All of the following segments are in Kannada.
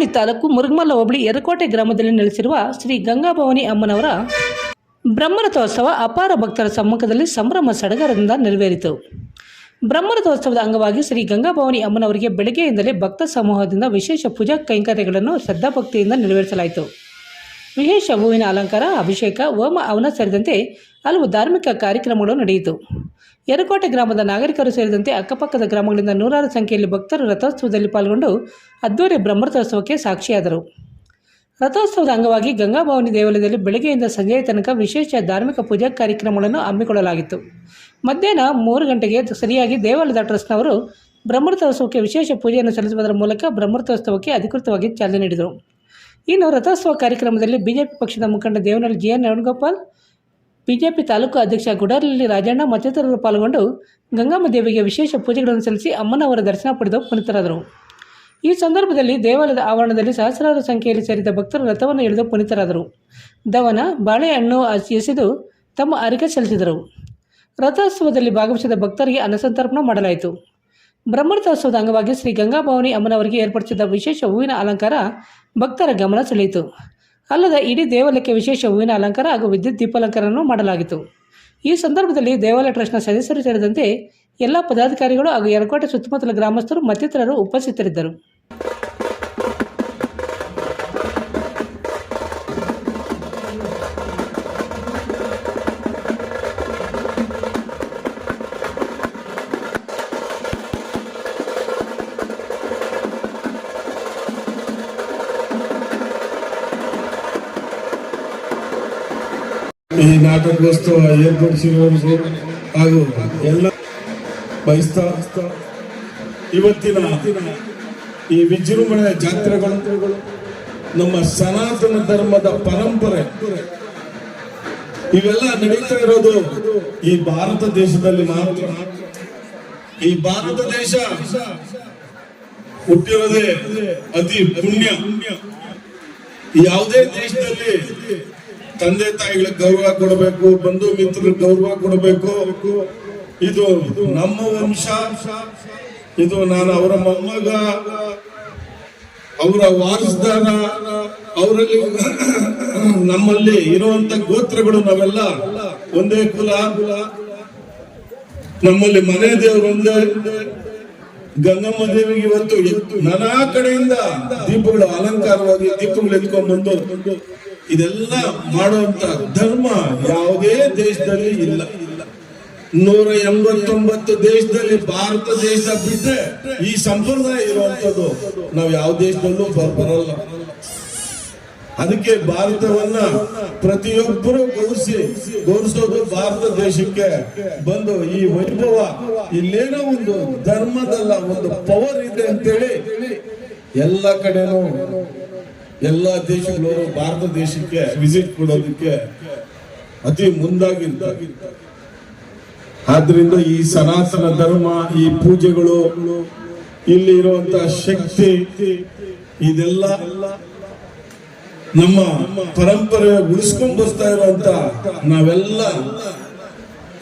ಚಿಂತಾಮಣಿ ತಾಲೂಕು ಮುರುಗಮಲ್ಲ ಹೋಬಳಿ ಯರಕೋಟೆ ಗ್ರಾಮದಲ್ಲಿ ನೆಲೆಸಿರುವ ಶ್ರೀ ಗಂಗಾಭವಾನಿ ಅಮ್ಮನವರ ಬ್ರಹ್ಮರಥೋತ್ಸವ ಅಪಾರ ಭಕ್ತರ ಸಮ್ಮುಖದಲ್ಲಿ ಸಂಭ್ರಮ ಸಡಗರದಿಂದ ನೆರವೇರಿತು. ಬ್ರಹ್ಮರಥೋತ್ಸವದ ಅಂಗವಾಗಿ ಶ್ರೀ ಗಂಗಾಭವಾನಿ ಅಮ್ಮನವರಿಗೆ ಬೆಳಗ್ಗೆಯಿಂದಲೇ ಭಕ್ತ ಸಮೂಹದಿಂದ ವಿಶೇಷ ಪೂಜಾ ಕೈಂಕರ್ಯಗಳನ್ನು ಶ್ರದ್ಧಾಭಕ್ತಿಯಿಂದ ನೆರವೇರಿಸಲಾಯಿತು. ವಿಶೇಷ ಹೂವಿನ ಅಲಂಕಾರ, ಅಭಿಷೇಕ, ಹೋಮ, ಅವನ ಸೇರಿದಂತೆ ಹಲವು ಧಾರ್ಮಿಕ ಕಾರ್ಯಕ್ರಮಗಳು ನಡೆಯಿತು. ಯರಕೋಟೆ ಗ್ರಾಮದ ನಾಗರಿಕರು ಸೇರಿದಂತೆ ಅಕ್ಕಪಕ್ಕದ ಗ್ರಾಮಗಳಿಂದ ನೂರಾರು ಸಂಖ್ಯೆಯಲ್ಲಿ ಭಕ್ತರು ರಥೋತ್ಸವದಲ್ಲಿ ಪಾಲ್ಗೊಂಡು ಅದ್ದೂರಿ ಬ್ರಹ್ಮರಥೋತ್ಸವಕ್ಕೆ ಸಾಕ್ಷಿಯಾದರು. ರಥೋತ್ಸವದ ಅಂಗವಾಗಿ ಗಂಗಾಭವನಿ ದೇವಾಲಯದಲ್ಲಿ ಬೆಳಗ್ಗೆಯಿಂದ ಸಂಜೆಯ ತನಕ ವಿಶೇಷ ಧಾರ್ಮಿಕ ಪೂಜಾ ಕಾರ್ಯಕ್ರಮಗಳನ್ನು ಹಮ್ಮಿಕೊಳ್ಳಲಾಗಿತ್ತು. ಮಧ್ಯಾಹ್ನ ಮೂರು ಗಂಟೆಗೆ ಸರಿಯಾಗಿ ದೇವಾಲಯದ ಟ್ರಸ್ಟ್ನವರು ಬ್ರಹ್ಮರಥೋತ್ಸವಕ್ಕೆ ವಿಶೇಷ ಪೂಜೆಯನ್ನು ಸಲ್ಲಿಸುವುದರ ಮೂಲಕ ಬ್ರಹ್ಮರಥೋತ್ಸವಕ್ಕೆ ಅಧಿಕೃತವಾಗಿ ಚಾಲನೆ ನೀಡಿದರು. ಇನ್ನು ರಥೋತ್ಸವ ಕಾರ್ಯಕ್ರಮದಲ್ಲಿ ಬಿಜೆಪಿ ಪಕ್ಷದ ಮುಖಂಡ Devanahalli G N Venugopal BJP taluk ಅಧ್ಯಕ್ಷ ಗುಡಾರಲ್ಲಿ ರಾಜಣ್ಣ ಮತ್ತಿತರರು ಪಾಲ್ಗೊಂಡು ಗಂಗಮ್ಮ ದೇವಿಗೆ ವಿಶೇಷ ಪೂಜೆಗಳನ್ನು ಸಲ್ಲಿಸಿ ಅಮ್ಮನವರ ದರ್ಶನ ಪಡೆದು ಪುನೀತರಾದರು. ಈ ಸಂದರ್ಭದಲ್ಲಿ ದೇವಾಲಯದ ಆವರಣದಲ್ಲಿ ಸಹಸ್ರಾರು ಸಂಖ್ಯೆಯಲ್ಲಿ ಸೇರಿದ ಭಕ್ತರು ರಥವನ್ನು ಎಳೆದು ಪುನೀತರಾದರು. ದವನ ಬಾಳೆಹಣ್ಣು ಎಸೆದು ತಮ್ಮ ಅರಿಕೆ ಸಲ್ಲಿಸಿದರು. ರಥೋತ್ಸವದಲ್ಲಿ ಭಾಗವಹಿಸಿದ ಭಕ್ತರಿಗೆ ಅನ್ನಸಂತರ್ಪಣೆ ಮಾಡಲಾಯಿತು. ಬ್ರಹ್ಮರಥೋತ್ಸವದ ಅಂಗವಾಗಿ ಶ್ರೀ ಗಂಗಾಭವಾನಿ ಅಮ್ಮನವರಿಗೆ ಏರ್ಪಡಿಸಿದ್ದ ವಿಶೇಷ ಹೂವಿನ ಅಲಂಕಾರ ಭಕ್ತರ ಗಮನ ಸೆಳೆಯಿತು. ಅಲ್ಲದೆ ಇಡೀ ದೇವಾಲಯಕ್ಕೆ ವಿಶೇಷ ಹೂವಿನ ಅಲಂಕಾರ ಹಾಗೂ ವಿದ್ಯುತ್ ದೀಪಾಲಂಕಾರವನ್ನು ಮಾಡಲಾಗಿತ್ತು. ಈ ಸಂದರ್ಭದಲ್ಲಿ ದೇವಾಲಯ ಟ್ರಸ್ಟ್ನ ಸದಸ್ಯರು ಸೇರಿದಂತೆ ಎಲ್ಲ ಪದಾಧಿಕಾರಿಗಳು ಹಾಗೂ ಯರಕೋಟೆ ಸುತ್ತಮುತ್ತಲ ಗ್ರಾಮಸ್ಥರು ಮತ್ತಿತರರು ಉಪಸ್ಥಿತರಿದ್ದರು. ಈ ನಾಟಕೋತ್ಸವ ಏರ್ಪಡಿಸಿರುವವರಿಗೂ ಹಾಗೂ ಎಲ್ಲ ಬಯಸ್ತಾ ಇವತ್ತಿನ ಈ ವಿಜೃಂಭಣೆಯ ಜಾತ್ರೆಗಳು, ನಮ್ಮ ಸನಾತನ ಧರ್ಮದ ಪರಂಪರೆ. ಇವೆಲ್ಲ ನಡೀತಾ ಇರೋದು ಈ ಭಾರತ ದೇಶದಲ್ಲಿ ಮಾತ್ರ. ಈ ಭಾರತ ದೇಶ ಹುಟ್ಟಿರೋದೇ ಅತಿ ಪುಣ್ಯ. ಯಾವುದೇ ದೇಶದಲ್ಲಿ ತಂದೆ ತಾಯಿಗಳಿಗೆ ಗೌರವ ಕೊಡಬೇಕು, ಬಂಧು ಮಿತ್ರರಿಗೆ ಗೌರವ ಕೊಡಬೇಕು. ಇದು ನಮ್ಮ ವಂಶ. ಇದು ನಾನು ಅವರ ಮೊಮ್ಮಗ. ಅವರ ವಾರಸ್ದಾರ. ಅವರಲ್ಲಿ ನಮ್ಮಲ್ಲಿ ಇರುವಂತ ಗೋತ್ರಗಳು ನಾವೆಲ್ಲ ಒಂದೇ ಕುಲ. ನಮ್ಮಲ್ಲಿ ಮನೆ ದೇವರು ಒಂದೇ. ಗಂಗಮ್ಮ ದೇವಿಗೆ ಇವತ್ತು ನಾನಾ ಕಡೆಯಿಂದ ದೀಪಗಳು ಅಲಂಕಾರವಾಗಿ ದೀಪಗಳು ಎತ್ಕೊಂಡ್ ಬಂದು ಇದೆಲ್ಲ ಮಾಡುವಂತ ಧರ್ಮ ಯಾವುದೇ ದೇಶದಲ್ಲಿ ಇಲ್ಲ. ನೂರ ಎಂಬತ್ತೊಂಬತ್ತು ದೇಶದಲ್ಲಿ ಭಾರತ ದೇಶ ಬಿಟ್ಟರೆ ಈ ಸಂಪ್ರದಾಯ ಇರುವಂತದ್ದು ನಾವು ಯಾವ ದೇಶದಲ್ಲೂ ಬರ್- ಬರಲ್ಲ. ಅದಕ್ಕೆ ಭಾರತವನ್ನ ಪ್ರತಿಯೊಬ್ಬರು ಗೌರಿಸಿ ಗೌರಿಸೋದು ಭಾರತ ದೇಶಕ್ಕೆ ಬಂದು ಈ ವೈಭವ, ಇಲ್ಲೇನೋ ಒಂದು ಧರ್ಮದಲ್ಲ, ಒಂದು ಪವರ್ ಇದೆ ಅಂತೇಳಿ ಎಲ್ಲ ಕಡೆನೂ ಎಲ್ಲ ದೇಶಗಳವರು ಭಾರತ ದೇಶಕ್ಕೆ ವಿಸಿಟ್ ಕೊಡೋದಕ್ಕೆ ಅತಿ ಮುಂದಾಗಿರ್ತಾರೆ ಆದ್ರಿಂದ ಈ ಸನಾತನ ಧರ್ಮ, ಈ ಪೂಜೆಗಳು, ಇಲ್ಲಿ ಇರುವಂತ ಶಕ್ತಿ, ಇದೆಲ್ಲ ನಮ್ಮ ಪರಂಪರೆ ಉಳಿಸ್ಕೊಂಡು ಬರ್ತಾ ಇರುವಂತ ನಾವೆಲ್ಲ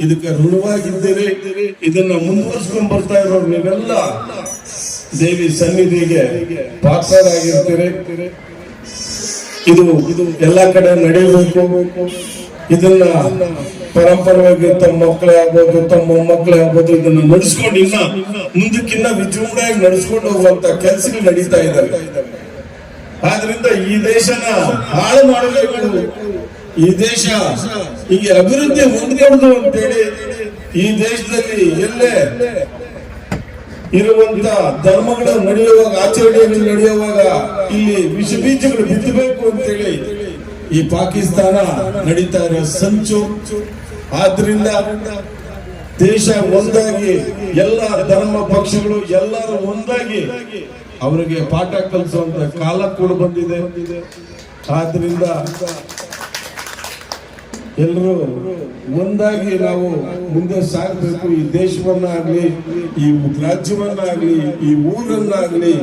ಇದಕ್ಕೆ ಋಣವಾಗಿದ್ದೀರಿ ಇದನ್ನ ಮುಂದುವರ್ಸ್ಕೊಂಡ್ ಬರ್ತಾ ಇರೋ ನೀವೆಲ್ಲ ದೇವಿ ಸನ್ನಿಧಿಗೆ ಪಾತ್ರರಾಗಿರ್ತೀರಿ. ಇದು ಎಲ್ಲ ಕಡೆ ನಡೆಯಬೇಕು. ಇದನ್ನ ಪರಂಪರವಾಗಿ ತಮ್ಮ ಮಕ್ಕಳೇ ಆಗ್ಬೋದು, ತಮ್ಮ ಮೊಮ್ಮಕ್ಕಳೇ ಆಗ್ಬೋದು ಇದನ್ನ ನಡೆಸ್ಕೊಂಡು ಇನ್ನ ಮುಂದಕ್ಕಿನ್ನ ವಿಜೃಂಭಣೆಯಾಗಿ ನಡೆಸ್ಕೊಂಡು ಹೋಗುವಂತ ಕೆಲಸಗಳು ನಡೀತಾ ಇದ್ದಾವೆ. ಆದ್ರಿಂದ ಈ ದೇಶನ ಹಾಳು ಮಾಡಬೇಕು. ಈ ದೇಶ ಹೀಗೆ ಅಭಿವೃದ್ಧಿ ಹೊಂದ್ಕೊಂಡು ಅಂತೇಳಿ ಈ ದೇಶದಲ್ಲಿ ಎಲ್ಲೇ ಇರುವಂತ ಧರ್ಮಗಳ ನಡೆಯುವಾಗ ಆಚರಣೆಯಲ್ಲಿ ನಡೆಯುವಾಗ ಇಲ್ಲಿ ವಿಷ ಬೀಜಗಳು ಬಿತ್ತಬೇಕು ಅಂತೇಳಿ ಈ ಪಾಕಿಸ್ತಾನ ನಡೀತಾ ಇರೋ ಸಂಚು. ಆದ್ರಿಂದ ದೇಶ ಒಂದಾಗಿ, ಎಲ್ಲ ಧರ್ಮ ಪಕ್ಷಗಳು ಎಲ್ಲರೂ ಒಂದಾಗಿ ಅವರಿಗೆ ಪಾಠ ಕಲಿಸುವಂತ ಕಾಲ ಕೂಡ ಬಂದಿದೆ. ಆದ್ರಿಂದ ಎಲ್ಲರೂ ಒಂದಾಗಿ ನಾವು ಮುಂದೆ ಸಾಗಬೇಕು. ಈ ದೇಶವನ್ನಾಗಲಿ, ಈ ರಾಜ್ಯವನ್ನಾಗಲಿ, ಈ ಊರನ್ನಾಗಲಿ,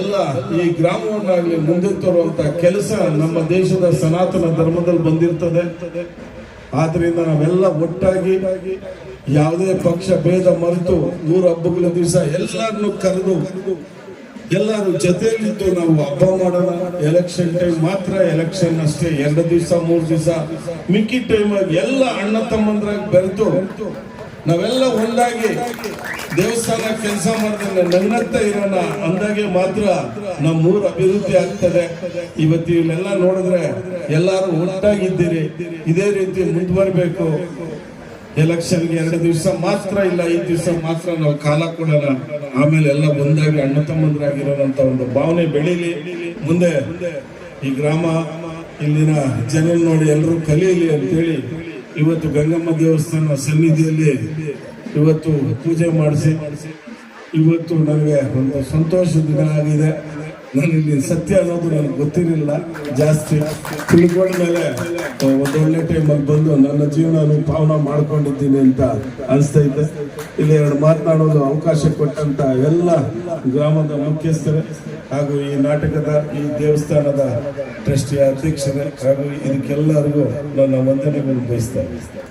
ಎಲ್ಲ ಈ ಗ್ರಾಮವನ್ನಾಗಲಿ ಮುಂದೆ ತರುವಂತ ಕೆಲಸ ನಮ್ಮ ದೇಶದ ಸನಾತನ ಧರ್ಮದಲ್ಲಿ ಬಂದಿರ್ತದೆ. ಆದ್ರಿಂದ ನಾವೆಲ್ಲ ಒಟ್ಟಾಗಿ ಯಾವುದೇ ಪಕ್ಷ, ಭೇದ ಮರೆತು ನೂರ ಹಬ್ಬಗಳ ದಿವಸ ಎಲ್ಲರನ್ನು ಕರೆದು ಎಲ್ಲರೂ ಜೊತೆಯಲ್ಲಿದ್ದು ನಾವು ಹಬ್ಬ ಮಾಡೋಣ. ಎಲೆಕ್ಷನ್ ಟೈಮ್ ಮಾತ್ರ ಎಲೆಕ್ಷನ್ ಅಷ್ಟೇ. ಎರಡು ದಿವಸ, ಮೂರು ದಿವಸ. ಮಿಕ್ಕಿ ಟೈಮ್ ಎಲ್ಲ ಅಣ್ಣ ತಮ್ಮಂದ್ರ ಬೆರೆತು ನಾವೆಲ್ಲ ಒಂದಾಗಿ ದೇವಸ್ಥಾನ ಕೆಲಸ ಮಾಡಿದ್ರೆ ನನ್ನಂತ ಇರೋಣ ಅಂದಾಗೆ ಮಾತ್ರ ನಮ್ಮ ನಮ್ಮೂರು ಅಭಿವೃದ್ಧಿ ಆಗ್ತದೆ. ಇವತ್ತು ಇವನ್ನೆಲ್ಲ ನೋಡಿದ್ರೆ ಎಲ್ಲರೂ ಒಟ್ಟಾಗಿದ್ದೀರಿ. ಇದೇ ರೀತಿ ಮುಂದುವರಿಬೇಕು. ಎಲೆಕ್ಷನ್ಗೆ ಎರಡು ದಿವಸ ಮಾತ್ರ ಇಲ್ಲ, ಐದು ದಿವಸ ಮಾತ್ರ ನಾವು ಕಾಲ ಕೊಡೋಣ. ಆಮೇಲೆ ಎಲ್ಲ ಒಂದಾಗಿ ಅಣ್ಣ ತಮ್ಮಂದ್ರಾಗಿರೋಂತ ಒಂದು ಭಾವನೆ ಬೆಳೀಲಿ. ಮುಂದೆ ಈ ಗ್ರಾಮ, ಇಲ್ಲಿನ ಜನ ನೋಡಿ ಎಲ್ಲರೂ ಕಲೀಲಿ ಅಂತೇಳಿ ಇವತ್ತು ಗಂಗಮ್ಮ ದೇವಸ್ಥಾನ ಸನ್ನಿಧಿಯಲ್ಲಿ ಇವತ್ತು ಪೂಜೆ ಮಾಡಿಸಿ. ಇವತ್ತು ನನಗೆ ಒಂದು ಸಂತೋಷದ ದಿನ ಆಗಿದೆ. ನನಗೆ ಸತ್ಯ ಅನ್ನೋದು ನನಗೆ ಗೊತ್ತಿರಲಿಲ್ಲ. ಜಾಸ್ತಿ ತಿಳ್ಕೊಂಡ ಮೇಲೆ ಒಂದು ಒಳ್ಳೆ ಟೈಮಲ್ಲಿ ಬಂದು ನನ್ನ ಜೀವನ ಪಾವನ ಮಾಡ್ಕೊಂಡಿದ್ದೀನಿ ಅಂತ ಅನಿಸ್ತಾ ಇದ್ದೆ ಇಲ್ಲಿ ಎರಡು ಮಾತನಾಡೋದು ಅವಕಾಶ ಕೊಟ್ಟಂತ ಎಲ್ಲ ಗ್ರಾಮದ ಮುಖ್ಯಸ್ಥರೇ ಹಾಗೂ ಈ ನಾಟಕದ ಈ ದೇವಸ್ಥಾನದ ಟ್ರಸ್ಟಿಯ ಅಧ್ಯಕ್ಷರೇ ಹಾಗೂ ಇದಕ್ಕೆಲ್ಲರಿಗೂ ನನ್ನ ವಂದನೆಗಳು ಬಯಸ್ತಾ